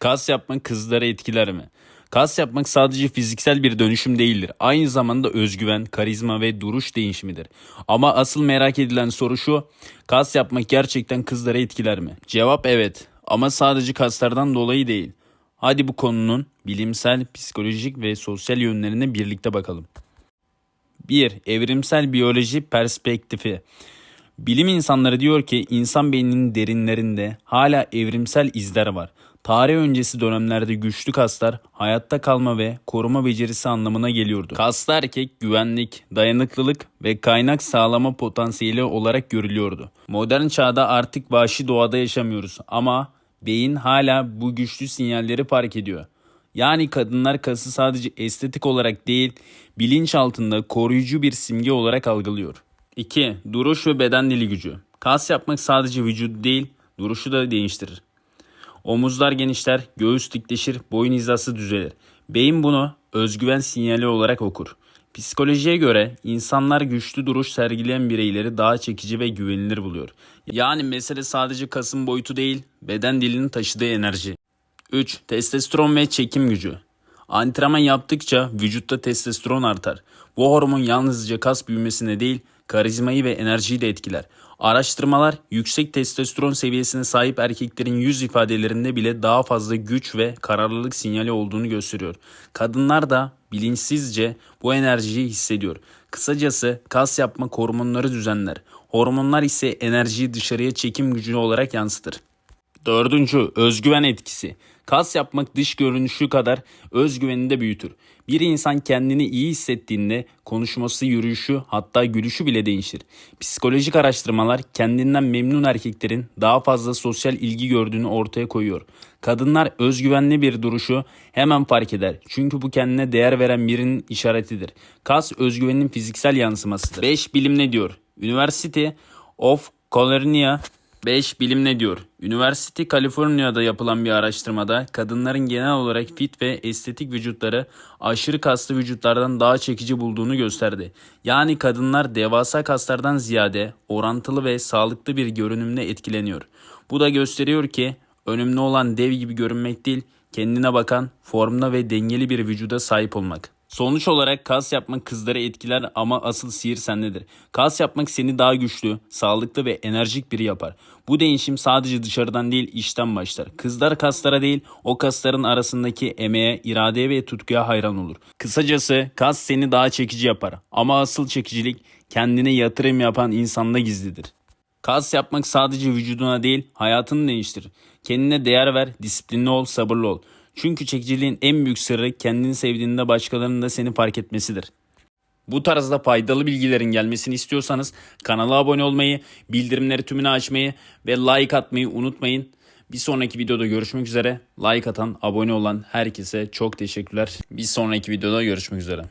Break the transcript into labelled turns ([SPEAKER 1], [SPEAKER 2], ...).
[SPEAKER 1] Kas yapmak kızlara etkiler mi? Kas yapmak sadece fiziksel bir dönüşüm değildir. Aynı zamanda özgüven, karizma ve duruş değişimidir. Ama asıl merak edilen soru şu. Kas yapmak gerçekten kızlara etkiler mi? Cevap evet. Ama sadece kaslardan dolayı değil. Hadi bu konunun bilimsel, psikolojik ve sosyal yönlerine birlikte bakalım. 1. Evrimsel biyoloji perspektifi. Bilim insanları diyor ki insan beyninin derinlerinde hala evrimsel izler var. Tarih öncesi dönemlerde güçlü kaslar hayatta kalma ve koruma becerisi anlamına geliyordu. Kaslı erkek güvenlik, dayanıklılık ve kaynak sağlama potansiyeli olarak görülüyordu. Modern çağda artık vahşi doğada yaşamıyoruz ama beyin hala bu güçlü sinyalleri fark ediyor. Yani kadınlar kası sadece estetik olarak değil, bilinç altında koruyucu bir simge olarak algılıyor. 2. Duruş ve beden dili gücü. Kas yapmak sadece vücudu değil, duruşu da değiştirir. Omuzlar genişler, göğüs dikleşir, boyun hizası düzelir. Beyin bunu özgüven sinyali olarak okur. Psikolojiye göre insanlar güçlü duruş sergileyen bireyleri daha çekici ve güvenilir buluyor. Yani mesele sadece kasın boyutu değil, beden dilinin taşıdığı enerji. 3. Testosteron ve çekim gücü. Antrenman yaptıkça vücutta testosteron artar. Bu hormon yalnızca kas büyümesine değil, karizmayı ve enerjiyi de etkiler. Araştırmalar yüksek testosteron seviyesine sahip erkeklerin yüz ifadelerinde bile daha fazla güç ve kararlılık sinyali olduğunu gösteriyor. Kadınlar da bilinçsizce bu enerjiyi hissediyor. Kısacası kas yapmak hormonları düzenler. Hormonlar ise enerjiyi dışarıya çekim gücü olarak yansıtır. Dördüncü, özgüven etkisi. Kas yapmak dış görünüşü kadar özgüvenini de büyütür. Bir insan kendini iyi hissettiğinde konuşması, yürüyüşü hatta gülüşü bile değişir. Psikolojik araştırmalar kendinden memnun erkeklerin daha fazla sosyal ilgi gördüğünü ortaya koyuyor. Kadınlar özgüvenli bir duruşu hemen fark eder. Çünkü bu kendine değer veren birinin işaretidir. Kas özgüvenin fiziksel yansımasıdır. 5 bilim ne diyor? University of California 5 bilim ne diyor? Üniversite Kaliforniya'da yapılan bir araştırmada kadınların genel olarak fit ve estetik vücutları aşırı kaslı vücutlardan daha çekici bulduğunu gösterdi. Yani kadınlar devasa kaslardan ziyade orantılı ve sağlıklı bir görünümle etkileniyor. Bu da gösteriyor ki önemli olan dev gibi görünmek değil, kendine bakan, formda ve dengeli bir vücuda sahip olmak. Sonuç olarak kas yapmak kızları etkiler ama asıl sihir sendedir. Kas yapmak seni daha güçlü, sağlıklı ve enerjik biri yapar. Bu değişim sadece dışarıdan değil içten başlar. Kızlar kaslara değil o kasların arasındaki emeğe, iradeye ve tutkuya hayran olur. Kısacası kas seni daha çekici yapar ama asıl çekicilik kendine yatırım yapan insanda gizlidir. Kas yapmak sadece vücuduna değil hayatını değiştirir. Kendine değer ver, disiplinli ol, sabırlı ol. Çünkü çekiciliğin en büyük sırrı kendini sevdiğinde başkalarının da seni fark etmesidir. Bu tarzda faydalı bilgilerin gelmesini istiyorsanız kanala abone olmayı, bildirimleri tümünü açmayı ve like atmayı unutmayın. Bir sonraki videoda görüşmek üzere. Like atan, abone olan herkese çok teşekkürler. Bir sonraki videoda görüşmek üzere.